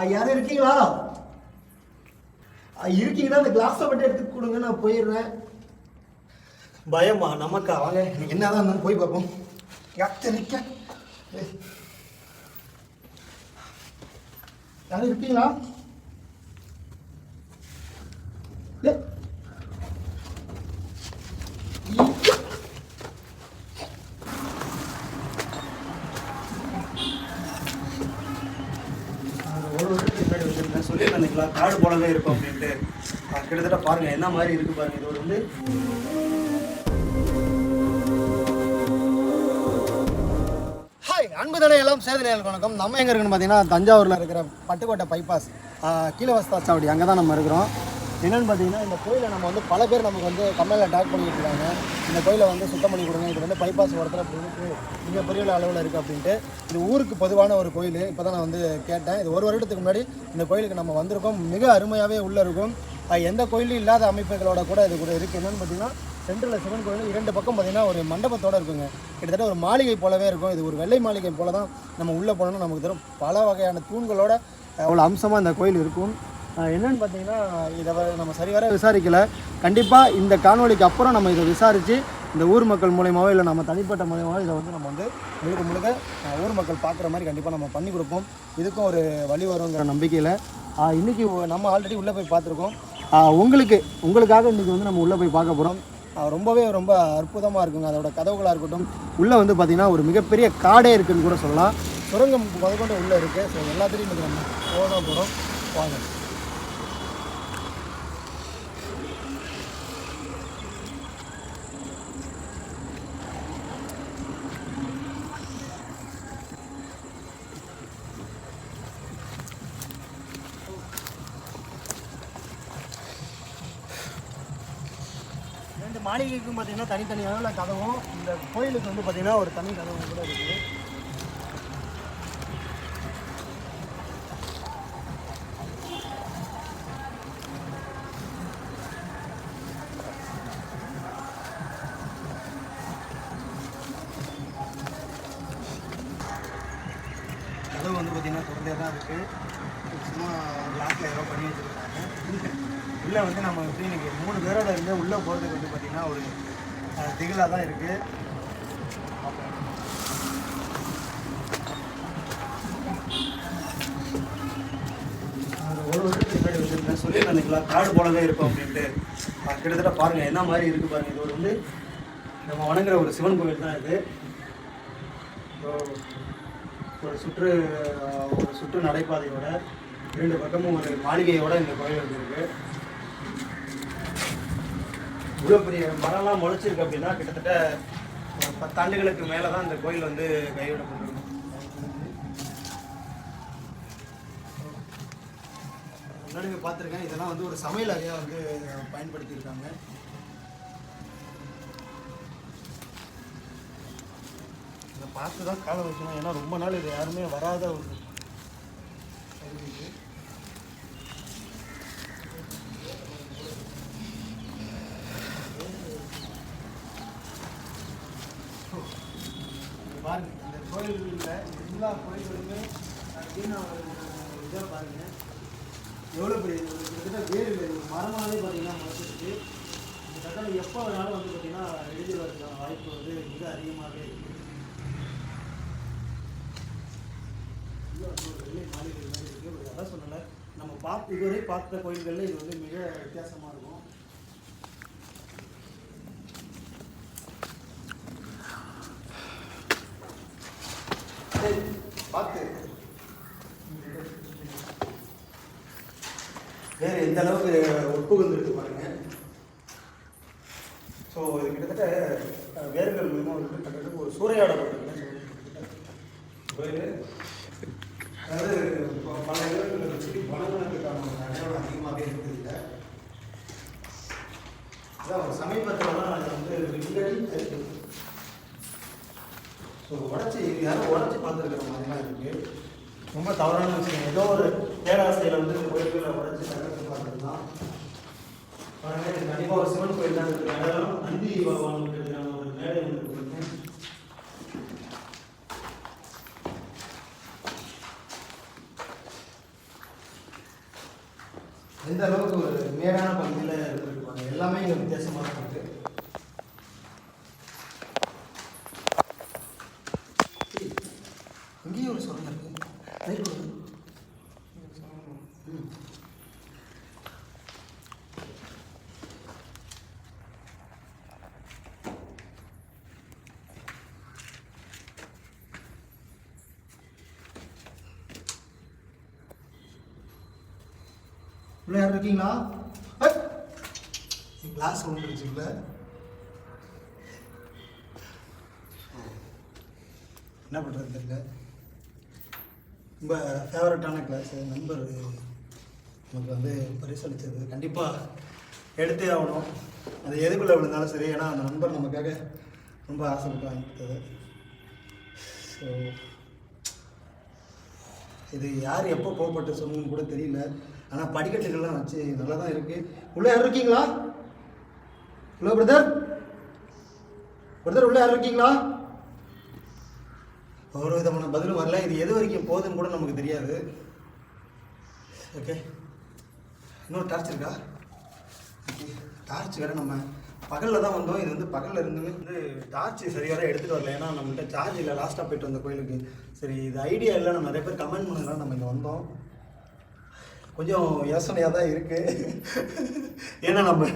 யாரும் இருக்கீங்களா? இருக்கீங்கன்னா அந்த கிளாஸை மட்டும் எடுத்து கொடுங்க நான் போயிடுறேன். பயமா நமக்கா? வாங்க என்னதான் இருந்தாலும் போய் பார்ப்போம். யார்கிட்ட யாரும் இருக்கீங்களா? வந்திருந்தேன் காடு போலவே இருக்கும் அப்படின்ட்டு. கிட்டத்தட்ட பாருங்க என்ன மாதிரி இருக்கு பாருங்க இது வந்து ஹாய் அன்பு தடை எல்லாம் சேதனைகளுக்கு வணக்கம். நம்ம எங்கே இருக்குன்னு பார்த்தீங்கன்னா தஞ்சாவூரில் இருக்கிற பட்டுக்கோட்டை பைபாஸ் கீழே வஸ்தா சாவடி அங்கே தான் நம்ம இருக்கிறோம். என்னென்னு பார்த்தீங்கன்னா இந்த கோயிலை நம்ம வந்து பல பேர் நமக்கு வந்து கம்மலில் டாக் பண்ணிட்டு இருக்காங்க இந்த கோயிலை வந்து சுத்தம் பண்ணி கொடுங்க. இது வந்து பைபாஸ் ஓரத்தில் அப்படி இருக்குது மிகப்பெரிய அளவில் இருக்குது அப்படின்ட்டு. இது ஊருக்கு பொதுவான ஒரு கோயில். இப்போ தான் நான் வந்து கேட்டேன். இது ஒரு வருடத்துக்கு முன்னாடி இந்த கோயிலுக்கு நம்ம வந்திருக்கோம். மிக அருமையாகவே உள்ளே இருக்கும். எந்த கோயிலும் இல்லாத அமைப்புகளோட கூட இது கூட இருக்குது என்னென்னு பார்த்தீங்கன்னா சென்ட்ரலில் சிவன் கோயில். இரண்டு பக்கம் பார்த்தீங்கன்னா ஒரு மண்டபத்தோடு இருக்குங்க. கிட்டத்தட்ட ஒரு மாளிகை போலவே இருக்கும். இது ஒரு வெள்ளை மாளிகை போல தான் நம்ம உள்ளே போனோம்னா நமக்கு தரும் பல வகையான தூண்களோட அவ்வளோ அம்சமாக இந்த கோயில் இருக்கும். என்னன்னு பார்த்தீங்கன்னா இதை வ- நம்ம சரிவர விசாரிக்கல. கண்டிப்பாக இந்த காணொளிக்கு அப்புறம் நம்ம இதை விசாரித்து இந்த ஊர் மக்கள் மூலயமாவோ இல்லை நம்ம தனிப்பட்ட மூலயமாவோ இதை வந்து நம்ம வந்து முழுக்க முழுக்க ஊர் மக்கள் பார்க்குற மாதிரி கண்டிப்பாக நம்ம பண்ணி கொடுப்போம். இதுக்கும் ஒரு வழி வருங்கிற நம்பிக்கையில் இன்றைக்கி நம்ம ஆல்ரெடி உள்ளே போய் பார்த்துருக்கோம். உங்களுக்கு உங்களுக்காக இன்றைக்கி வந்து நம்ம உள்ளே போய் பார்க்க போகிறோம் ரொம்பவே ரொம்ப அற்புதமாக இருக்குங்க. அதோட கதவுகளாக இருக்கட்டும் உள்ளே வந்து பார்த்திங்கன்னா ஒரு மிகப்பெரிய காடே இருக்குதுன்னு கூட சொல்லலாம். சுரங்கம் முதற்கொண்டு உள்ளே இருக்குது ஸோ எல்லாத்துலேயும் இன்றைக்கி நம்ம போக போகிறோம் வாங்க. ரெண்டு பார்த்தீங்கன்னா தனித்தனியான கதவும் இந்த கோயிலுக்கு வந்து பார்த்தீங்கன்னா ஒரு தனி கதவும் கூட இருக்குது. ஒரு திகிலாக தான் இருக்குது ஒரு வருஷத்துக்கு முன்னாடி வச்சுருந்தேன் சொல்லியிருந்தீங்களா காடு போலவே இருக்கும் அப்படின்ட்டு. கிட்டத்தட்ட பாருங்கள் என்ன மாதிரி இருக்குது பாருங்கள் இது ஒரு வந்து நம்ம வணங்குற ஒரு சிவன் கோவில் தான் இது. ஒரு சுற்று ஒரு சுற்று நடைபாதையோட இரண்டு பக்கமும் ஒரு மாளிகையோட இந்த கோயில் வந்துருக்கு இவ்வளோ பெரிய மரம்லாம் முளைச்சிருக்கு அப்படின்னா கிட்டத்தட்ட பத்தாண்டுகளுக்கு மேலே தான் இந்த கோயில் வந்து கைவிடப்பட்டிருக்கும். முன்னாடி பார்த்துருக்கேன். இதெல்லாம் வந்து ஒரு சமையல் அறையாக வந்து பயன்படுத்தியிருக்காங்க. இதை பார்த்து தான் காலை வைக்கணும். ஏன்னா ரொம்ப நாள் இது யாருமே வராத ஒரு பகுதி இது. இங்க பாருங்க இந்த கோயில்களில் எல்லா கோயில்களுமே அப்படின்னா இதாக பாருங்க. எவ்வளோ பெரிய கிட்டத்தட்ட வேறு வேறு ஒரு மரமாகவே பார்த்தீங்கன்னா முளைச்சிருக்கு இந்த கட்டளை எப்போ வேணாலும் வந்து பார்த்தீங்கன்னா எழுதி வரதுக்கான வாய்ப்பு வந்து மிக அதிகமாகவே இருக்குது வெள்ளை மாளிகை மாதிரி இருக்குது ஒரு அதான் சொன்னல நம்ம பார்த்து இதுவரை பார்த்த கோயில்களில் இது வந்து மிக வித்தியாசமாக இருக்கும் சரி, பார்த்து வேறு எந்த அளவுக்கு உட்புகுந்து இருக்கு பாருங்க ஸோ இது கிட்டத்தட்ட வேர்கள் மூலமாக வந்து கிட்டத்தட்ட ஒரு சூறையாடப்பட்டிருக்குன்னு அதாவது பல இடங்களில் வச்சு வனவனத்துக்கான ஒரு அடையாளம் அதிகமாகவே இருக்குது இல்லை அதான் சமீபத்தில் தான் அது வந்து விண்வெளி ஸோ உடச்சி யாரும் உடச்சி பார்த்துருக்குற மாதிரிலாம் இருக்குது ரொம்ப தவறான விஷயம். ஏதோ ஒரு பேராசையில் வந்து இந்த கோயில்களை உடச்சி தகர்த்து பார்த்துருந்தான் கண்டிப்பாக ஒரு சிவன் கோயில் தான் இருக்குது நந்தி பகவானுக்கு எதிரான ஒரு மேடை ஒன்று இருக்கு எந்த அளவுக்கு ஒரு மேடான பகுதியில் இருந்திருப்பாங்க எல்லாமே இங்கே வித்தியாசமாக இருக்கு. இங்கேயும் ஒரு சுரங்கம் இருக்கு ரைட் கொடுங்க. ம். உள்ள யாரும் இருக்கீங்களா கிளாஸ் ஒன்று இருக்குல்ல என்ன பண்ணுறது தெரியல. ரொம்ப ஃபேவரட்டான கிளாஸு நண்பர் நமக்கு வந்து பரிசளித்தது. கண்டிப்பாக எடுத்தே ஆகணும். அது எதுக்குள்ளே விழுந்தாலும் சரி ஏன்னா அந்த நண்பர் நமக்காக ரொம்ப ஆசைப்பட்டு வாங்கி கொடுத்தது ஸோ இது யார் எப்போ போகப்பட்டு சொல்லணும்னு கூட தெரியல. ஆனால் படிக்கட்டுகள்லாம் வச்சு நல்லா தான் இருக்குது உள்ளே யாரும் இருக்கீங்களா? ஹலோ பிரதர் பிரதர் உள்ளே யாரும் இருக்கீங்களா? ஒரு விதமான பதிலும் வரல. இது எது வரைக்கும் போகுதுன்னு கூட நமக்கு தெரியாது. ஓகே இன்னொரு டார்ச் இருக்கா? ஓகே டார்ச் வேறு நம்ம பகலில் தான் வந்தோம். இது வந்து பகலில் இருந்து வந்து டார்ச் சரியாக எடுத்துகிட்டு வரல. ஏன்னா நம்மகிட்ட சார்ஜ் இல்லை. லாஸ்ட்டாக போயிட்டு வந்த கோயிலுக்கு. சரி இது ஐடியா இல்லை. நம்ம நிறைய பேர் கமெண்ட் பண்ணுறோம் நம்ம இங்கே வந்தோம். கொஞ்சம் யோசனையாக தான் இருக்குது ஏன்னா நம்ம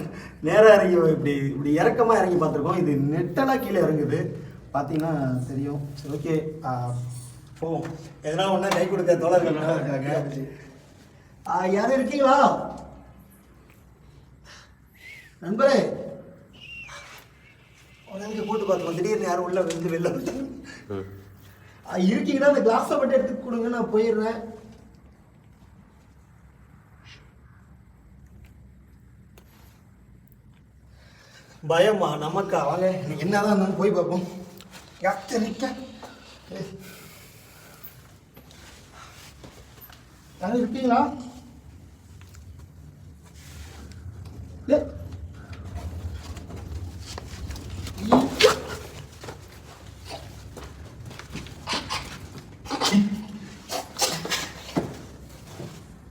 நேராக இறங்கி இப்படி இப்படி இறக்கமாக இறங்கி பார்த்துருக்கோம். இது நெட்டலாக கீழே இறங்குது. பார்த்தீங்கன்னா தெரியும். சரி ஓகே. போவோம். எதனா ஒன்றா கை கொடுக்க தோழர்கள் நல்லா இருக்காங்க. யாரும் இருக்கீங்களா நண்பரே. உடனே போட்டு பார்த்தோம் திடீர்னு யாரும் உள்ள வந்து வெளில இருக்கீங்கன்னா அந்த கிளாஸை மட்டும் எடுத்து கொடுங்க. நான் போயிடுறேன். பயமா நமக்கா வாங்க இன்னைக்கு என்னதான் இருந்தாலும் போய் பார்ப்போம் யாத்திரிக்க யாரும் இருக்கீங்களா ஏ.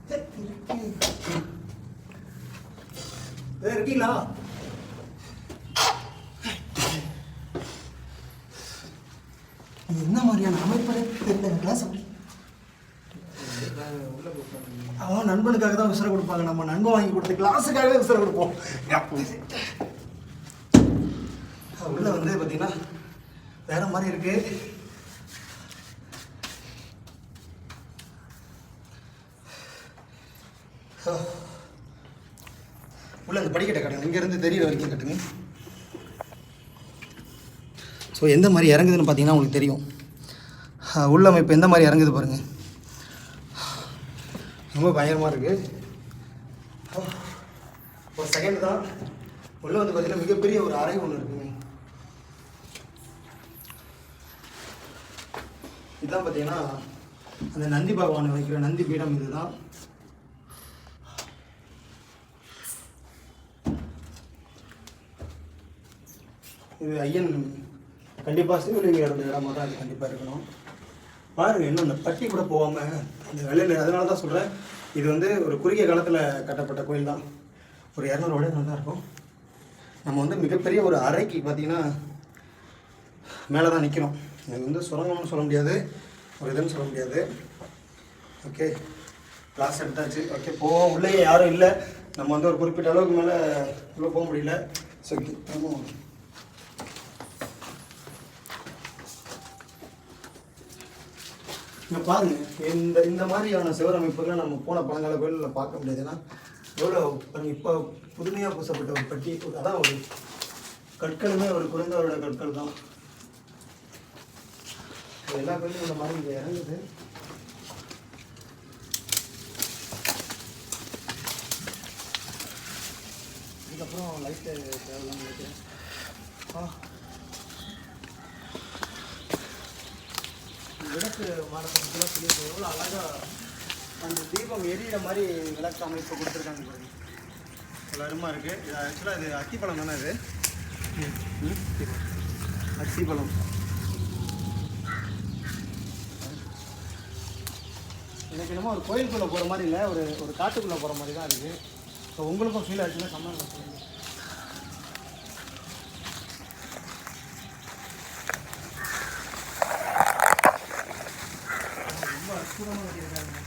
ஏ, இருக்கீங்களா இது என்ன மாதிரியான அமைப்பை தெரியல சொல்லி அவன் நண்பனுக்காக தான் விசிற கொடுப்பாங்க. நம்ம நண்பன் வாங்கி கொடுத்து கிளாஸுக்காகவே விசிற கொடுப்போம். உள்ள வந்து பார்த்தீங்கன்னா வேற மாதிரி இருக்கு. உள்ள அந்த படிக்கட்டை கட்டுங்க. இங்கேருந்து தெரியிற வரைக்கும் கட்டுங்க. ஸோ எந்த மாதிரி இறங்குதுன்னு பார்த்தீங்கன்னா உங்களுக்கு தெரியும். உள்ளமைப்பு எந்த மாதிரி இறங்குது பாருங்கள் ரொம்ப பயங்கரமாக இருக்குது ஒரு செகண்ட் தான். உள்ளே வந்து பார்த்தீங்கன்னா மிகப்பெரிய ஒரு அறை ஒன்று இருக்குங்க. இதுதான் பார்த்தீங்கன்னா அந்த நந்தி பகவான் வைக்கிற நந்தி பீடம் இதுதான். இது ஐயன் கண்டிப்பாக சிவலிங்கம் இருந்த இடமா தான் அது கண்டிப்பாக இருக்கணும். பாருங்க இன்னும் அந்த பட்டி கூட போகாமல் அந்த வெள்ளையில் அதனால தான் சொல்கிறேன் இது வந்து ஒரு குறுகிய காலத்தில் கட்டப்பட்ட கோயில் தான் ஒரு இரநூறு வருடங்கள் தான் இருக்கும். நம்ம வந்து மிகப்பெரிய ஒரு அறைக்கு பார்த்தீங்கன்னா மேலே தான் நிற்கிறோம் இது வந்து சுரங்கம்னு சொல்ல முடியாது. ஒரு இதுன்னு சொல்ல முடியாது. ஓகே. கிளாஸ் எடுத்தாச்சு. ஓகே போவோம். உள்ளே யாரும் இல்லை. நம்ம வந்து ஒரு குறிப்பிட்ட அளவுக்கு மேலே உள்ளே போக முடியல. ஸோ நம்ம இங்கே பாருங்க இந்த இந்த மாதிரியான சிவரமைப்புகளை நம்ம போன பழங்கால கோயிலில் பார்க்க முடியாது. ஏன்னா எவ்வளோ இப்போ புதுமையாக பூசப்பட்ட ஒரு பட்டி அதான் ஒரு கற்களுமே ஒரு குறைந்தவரோட கற்கள் தான். எல்லா கோயிலும் இந்த மாதிரி இங்கே இறங்குது. அதுக்கப்புறம் லைட்டு தேவையில்லாம இருக்கு ஆ. விளக்கு மாடத்தனத்தில் சொல்லி எவ்வளோ அழகாக அந்த தீபம் எரியிற மாதிரி விளக்கு அமைப்பு கொடுத்துருக்காங்க பாருங்க. எல்லாருமா இருக்குது இது ஆக்சுவலாக இது அத்திப்பழம் தானே இது? அத்திப்பழம். எனக்கு என்னமோ ஒரு கோயிலுக்குள்ளே போகிற மாதிரி இல்லை ஒரு ஒரு காட்டுக்குள்ளே போகிற மாதிரி தான் இருக்குது ஸோ உங்களுக்கும் ஃபீல் ஆச்சுன்னா கமெண்ட்ல சொல்லுங்கள் ரொம்ப அற்புதமாக கட்டியிருக்காங்க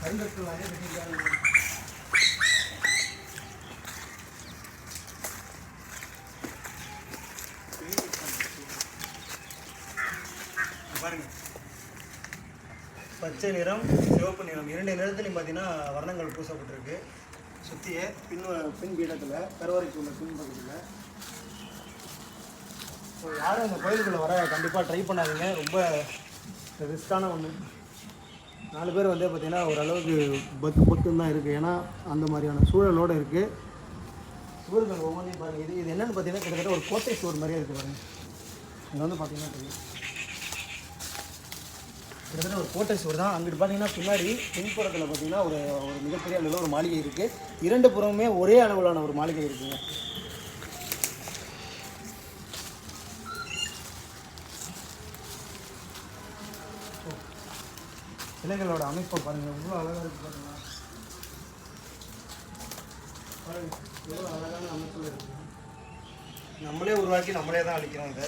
கருங்கற்கள் நிறைய கட்டியிருக்காங்க பாருங்க. பச்சை நிறம் சிவப்பு நிறம். இரண்டு நிறத்துலையும் பார்த்தீங்கன்னா வர்ணங்கள் பூசப்பட்டிருக்கு. சுற்றியே பின் பின் பீடத்தில் கருவறைக்கு உள்ள பின் பகுதியில். ஸோ யாரும் இந்த கோயிலுக்குள்ளே வர கண்டிப்பாக ட்ரை பண்ணாதீங்க. ரொம்ப ரிஸ்க்கான ஒன்று நாலு பேர் வந்து பார்த்தீங்கன்னா ஓரளவுக்கு பக்கு பக்குன்னு தான் இருக்குது ஏன்னா அந்த மாதிரியான சூழலோடு இருக்குது சுவர்கள் ஒவ்வொன்றையும் பாருங்கள் இது இது என்னென்னு பார்த்தீங்கன்னா கிட்டத்தட்ட ஒரு கோட்டை சுவர் மாதிரியே இருக்குது பாருங்க. இங்கே வந்து பார்த்தீங்கன்னா தெரியும் கிட்டத்தட்ட ஒரு கோட்டை சுவர் தான். அங்கிட்டு பார்த்தீங்கன்னா பின்னாடி பின்புறத்தில் பார்த்தீங்கன்னா ஒரு ஒரு மிகப்பெரிய அளவில் ஒரு மாளிகை இருக்குது இரண்டு புறமுமே ஒரே அளவிலான ஒரு மாளிகை இருக்குதுங்க இலைகளோட அமைப்பை பாருங்கள் எவ்வளோ அழகாக இருக்குது பாருங்களா பாருங்க எவ்வளோ அழகான அமைப்பில் இருக்குது நம்மளே உருவாக்கி நம்மளே தான் அழிக்கிறோம் இதை.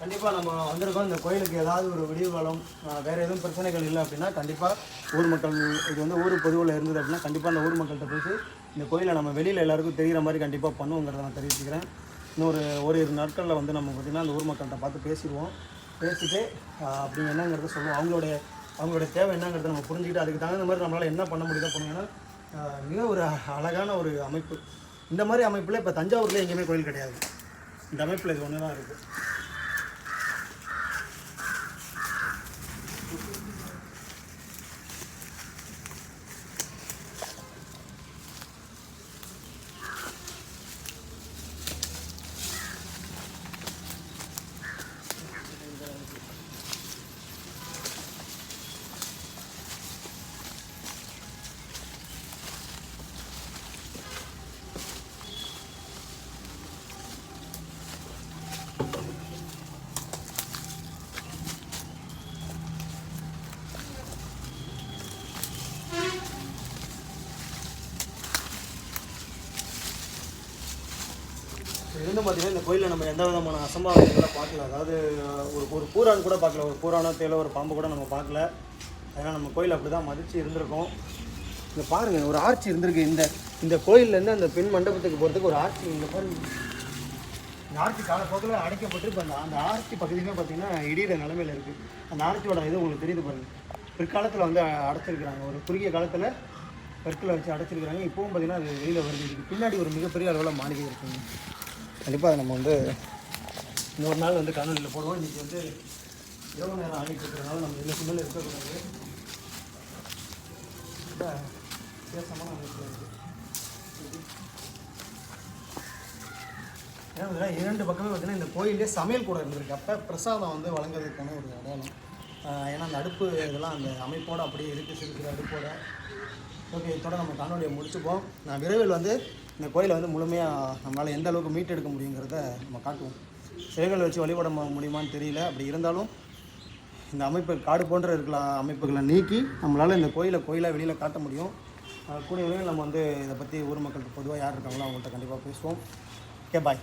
கண்டிப்பாக நம்ம வந்திருக்கோம். இந்த கோயிலுக்கு ஏதாவது ஒரு விடிவுகாலம் வேறு எதுவும் பிரச்சனைகள் இல்லை அப்படின்னா கண்டிப்பாக ஊர் மக்கள் இது வந்து ஊர் பொதுவில் இருந்தது அப்படின்னா கண்டிப்பாக அந்த ஊர் மக்கள்கிட்ட பேசி இந்த கோயிலை நம்ம வெளியில் எல்லாருக்கும் தெரிகிற மாதிரி கண்டிப்பாக பண்ணுவோங்கிறத நான் தெரிவிச்சுக்கிறேன். இன்னொரு இரு நாட்களில் வந்து நம்ம பார்த்திங்கன்னா அந்த ஊர் மக்கள்கிட்ட பார்த்து பேசிடுவோம். பேசிட்டு அப்படி என்னங்கிறத சொல்லுவோம். அவங்களுடைய அவங்களுடைய தேவை என்னங்கிறத நம்ம புரிஞ்சுக்கிட்டு அதுக்கு தகுந்த மாதிரி நம்மளால் என்ன பண்ண முடியுதோ பண்ணுங்கன்னா மிக ஒரு அழகான ஒரு அமைப்பு. இந்த மாதிரி அமைப்பில் இப்போ தஞ்சாவூரில் எங்கேயுமே கோயில் கிடையாது. இந்த அமைப்பில் இது ஒன்று தான் இருக்குது இருந்து பார்த்தீங்கன்னா இந்த கோயிலில் நம்ம எந்த விதமான அசம்பாவிதங்களை பார்க்கல. அதாவது ஒரு ஒரு பூரான் கூட பார்க்கல. ஒரு பூரானத்தையில் ஒரு பாம்பு கூட நம்ம பார்க்கல. ஏன்னா நம்ம கோயில் அப்படி தான் மதித்து இருந்திருக்கோம். இங்கே பாருங்கள் ஒரு ஆர்ச்சி இருந்திருக்கு. இந்த இந்த கோயில்லேருந்து அந்த பெண் மண்டபத்துக்கு போகிறதுக்கு ஒரு ஆர்ச்சி இங்கே பாருங்கள் இந்த ஆர்ச்சி காலப்போக்கில் அடைக்கப்பட்டு இப்போ அந்த அந்த ஆர்ச்சி பகுதியுமே பார்த்தீங்கன்னா இடிகிற நிலமையில இருக்குது அந்த ஆர்ச்சியோட இது உங்களுக்கு தெரியுது பாருங்க. பிற்காலத்தில் வந்து அடைச்சிருக்கிறாங்க. ஒரு குறுகிய காலத்தில் கற்களை வச்சு அடைச்சிருக்கிறாங்க. இப்போவும் பார்த்தீங்கன்னா அது வெளியில் வருது. இதுக்கு பின்னாடி ஒரு மிகப்பெரிய அளவில் மாளிகை இருக்குங்க. கண்டிப்பாக அதை நம்ம வந்து இன்னொரு நாள் வந்து காணொலியில் போடுவோம். இன்றைக்கி வந்து இரவு நேரம் ஆகிட்டு இருக்கிறதுனால நம்ம இல்லை சிம்மில் இருக்கக்கூடாது. வித்தியாசமான ஏன்னா இரண்டு பக்கமே பார்த்தீங்கன்னா இந்த கோயிலே சமையல் கூட இருந்திருக்கு. அப்போ பிரசாதம் வந்து வழங்குறதுக்கான ஒரு அடையாளம். ஏன்னா அந்த அடுப்பு இதெல்லாம் அந்த அமைப்போடு அப்படியே இருக்குது சிரிக்கிற அடுப்போட ஓகே இதோட நம்ம காணொலியை முடிச்சுப்போம் நான் விரைவில் வந்து இந்த கோயிலை வந்து முழுமையாக நம்மளால் எந்த அளவுக்கு மீட்டெடுக்க முடியுங்கிறத நம்ம காட்டுவோம். சிலைகள் வச்சு வழிபட முடியுமான்னு தெரியல. அப்படி இருந்தாலும் இந்த அமைப்பு காடு போன்ற இருக்கிற அமைப்புகளை நீக்கி நம்மளால் இந்த கோயிலை கோயிலாக வெளியில் காட்ட முடியும். கூடிய விரைவில் நம்ம வந்து இதை பற்றி ஊர் மக்கள்கிட்ட பொதுவாக யார் இருக்காங்களோ அவங்கள்ட்ட கண்டிப்பாக பேசுவோம். Okay bye